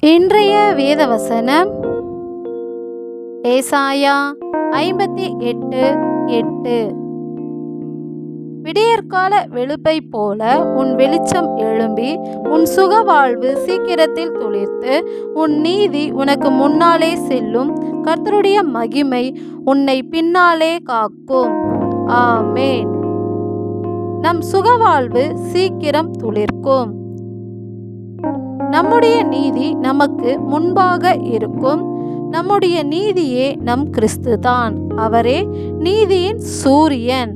இன்றைய வேதவசனம் ஏசாயா ஐம்பத்தி எட்டு எட்டு. விடியற்கால வெளுப்பை போல உன் வெளிச்சம் எழும்பி உன் சுகவாழ்வு சீக்கிரத்தில் துளிர்த்து உன் நீதி உனக்கு முன்னாலே செல்லும். கர்த்தருடைய மகிமை உன்னை பின்னாலே காக்கும். ஆமேன். நம் சுகவாழ்வு சீக்கிரம் துளிர்க்கும். நம்முடைய நீதி நமக்கு முன்பாக இருக்கும். நம்முடைய நீதியே நம் கிறிஸ்து தான். அவரே நீதியின் சூரியன்.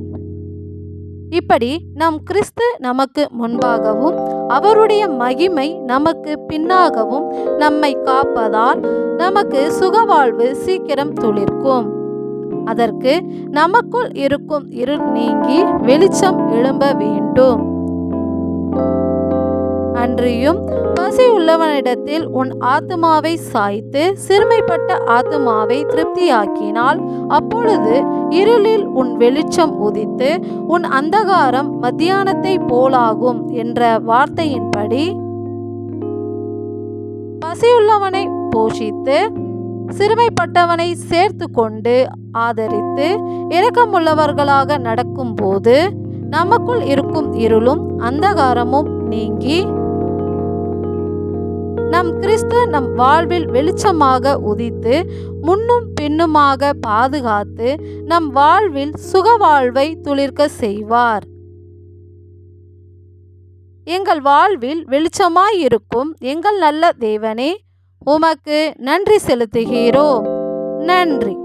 இப்படி நம் கிறிஸ்து நமக்கு முன்பாகவும் அவருடைய மகிமை நமக்கு பின்னாகவும் நம்மை காப்பதால் நமக்கு சுகவாழ்வு சீக்கிரம் துளிர்க்கும். அதற்கு நமக்குள் இருக்கும் இருள் நீங்கி வெளிச்சம் எழும்ப வேண்டும். அன்றியும் பசி உள்ளவனிடத்தில் உன் ஆத்துமாவை சாய்த்து சிறுமைப்பட்ட ஆத்துமாவை திருப்தியாக்கினால் அப்பொழுது இருளில் உன் வெளிச்சம் உதித்து உன் அந்தகாரம் மத்தியானத்தை போலாகும் என்ற வார்த்தையின்படி பசியுள்ளவனை போஷித்து சிறுமைப்பட்டவனை சேர்த்து கொண்டு ஆதரித்து இரக்கமுள்ளவர்களாக நடக்கும்போது நமக்குள் இருக்கும் இருளும் அந்தகாரமும் நீங்கி நம் கிறிஸ்து நம் வாழ்வில் வெளிச்சமாக உதித்து முன்னும் பின்னுமாக பாதுகாத்து நம் வாழ்வில் சுகவாழ்வை துளிர்க்க செய்வார். எங்கள் வாழ்வில் வெளிச்சமாயிருக்கும் எங்கள் நல்ல தேவனே உமக்கு நன்றி செலுத்துகிறோம். நன்றி.